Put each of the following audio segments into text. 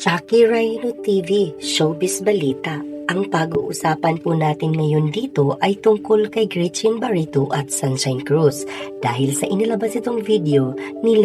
Chucky Rhino TV, Showbiz Balita. Ang pag-uusapan po natin ngayon dito ay tungkol kay Gretchen Barito at Sunshine Cruz dahil sa inilabas itong video ni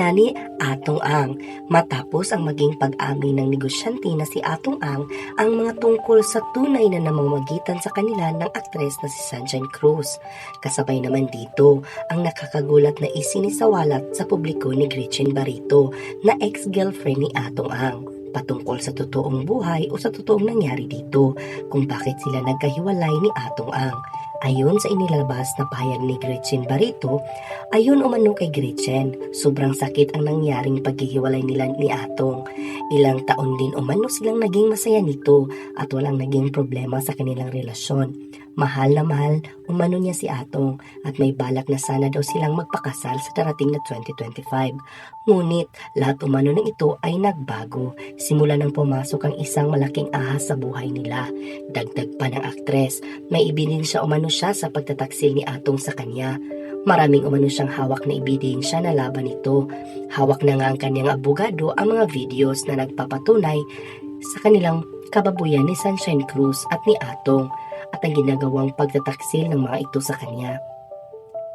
Atong Ang matapos ang maging pag-amin ng negosyante na si Atong Ang ang mga tungkol sa tunay na namamagitan sa kanila ng aktres na si Sunshine Cruz. Kasabay naman dito ang nakakagulat na isinisawalat sa publiko ni Gretchen Barito na ex-girlfriend ni Atong Ang patungkol sa totoong buhay o sa totoong nangyari dito kung bakit sila nagkahiwalay ni Atong Ang. Ayon sa inilabas na pahayag ni Gretchen Barito, ayon umano kay Gretchen, sobrang sakit ang nangyaring paghihiwalay nila ni Atong. Ilang taon din umano silang naging masaya nito at walang naging problema sa kanilang relasyon. Mahal na mahal umano niya si Atong at may balak na sana daw silang magpakasal sa darating na 2025. Ngunit lahat umano ng ito ay nagbago simula nang pumasok ang isang malaking ahas sa buhay nila. Dagdag pa ng aktres, may ebidensya umano siya sa pagtataksil ni Atong sa kanya. Maraming umano siyang hawak na ebidensya na laban nito. Hawak na nga ang kanyang abogado ang mga videos na nagpapatunay sa kanilang kababuyan ni Sunshine Cruz at ni Atong at ang ginagawang pagtataksil ng mga ito sa kanya.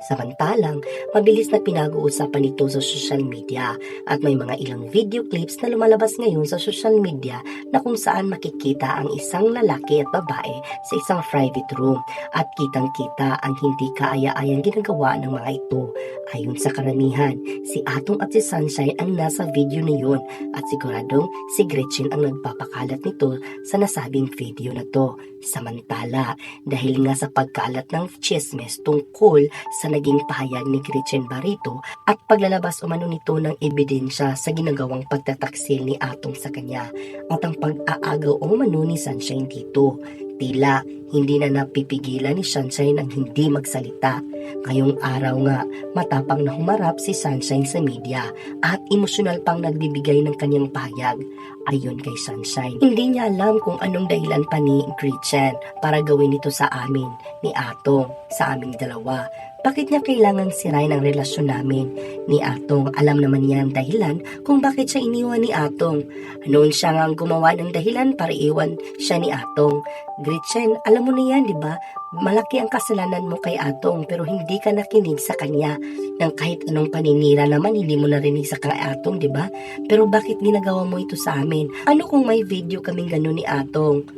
Samantalang, mabilis na pinag-uusapan ito sa social media at may mga ilang video clips na lumalabas ngayon sa social media na kung saan makikita ang isang lalaki at babae sa isang private room at kitang-kita ang hindi kaaya-ayang ginagawa ng mga ito. Ayon sa karamihan, si Atong at si Sunshine ang nasa video na yun at siguradong si Gretchen ang nagpapakalat nito sa nasabing video na to. Samantala, dahil nga sa pagkalat ng chismes tungkol sa naging pahayag ni Gretchen Barito at paglalabas umano nito ng ebidensya sa ginagawang pagtataksil ni Atong sa kanya at ang pag-aagaw umano ni Sunshine dito. Tila hindi na napipigilan ni Sunshine ang hindi magsalita. Ngayong araw nga, matapang na humarap si Sunshine sa media at emosyonal pang nagbibigay ng kanyang pahayag. Ayon kay Sunshine, hindi niya alam kung anong dahilan pa ni Gretchen para gawin ito sa amin, ni Atong, sa aming dalawa. Bakit niya kailangang sirain ang relasyon namin? Ni Atong, alam naman niya ang dahilan kung bakit siya iniwan ni Atong. Noon siya nga ang gumawa ng dahilan para iwan siya ni Atong. Gretchen, alam mo na yan, di ba? Malaki ang kasalanan mo kay Atong pero hindi ka nakinig sa kanya. Nang kahit anong paninira naman, hindi mo narinig sa kay Atong, di ba? Pero bakit ginagawa mo ito sa amin? Ano kung may video kaming gano'n ni Atong?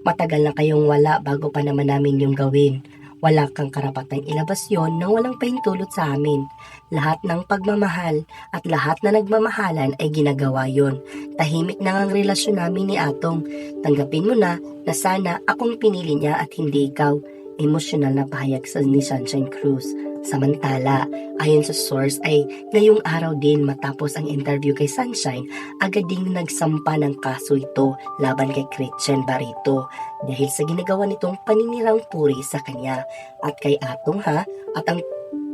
Matagal na kayong wala bago pa naman namin yung gawin. Wala kang karapatang ilabas yon nang walang pahintulot sa amin. Lahat ng pagmamahal at lahat na nagmamahalan ay ginagawa yon. Tahimik na ang relasyon namin ni Atong. Tanggapin mo na na sana akong pinili niya at hindi ikaw. Emosyonal na pahayag sa ni Sunshine Cruz. Samantala, ayon sa source ay ngayong araw din matapos ang interview kay Sunshine, agad ding nagsampa ng kaso ito laban kay Christian Barito dahil sa ginagawa nitong paninirang puri sa kanya at kay Atong ha at ang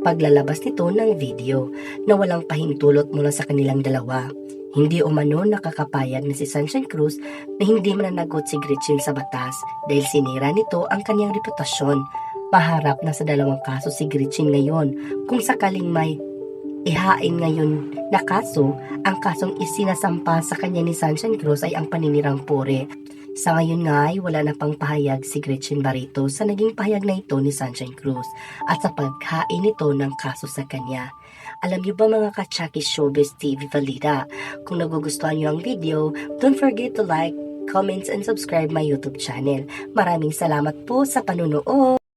paglalabas nito ng video na walang pahintulot mula sa kanilang dalawa. Hindi umano nakakapayag na si Sunshine Cruz na hindi mananagot si Gretchen sa batas dahil sinira nito ang kanyang reputasyon Paharap na sa dalawang kaso si Gretchen ngayon kung sakaling may ihain ngayon na kaso, ang kasong isinasampa sa kanya ni Sunshine Cruz ay ang paninirang pure. Sa ngayon nga ay wala na pang pahayag si Gretchen Barito sa naging pahayag na ito ni Sunshine Cruz at sa paghain nito ng kaso sa kanya. Alam niyo ba mga kachaki showbiz TV Valida, kung nagugustuhan niyo ang video, don't forget to like, comments, and subscribe my YouTube channel. Maraming salamat po sa panunood!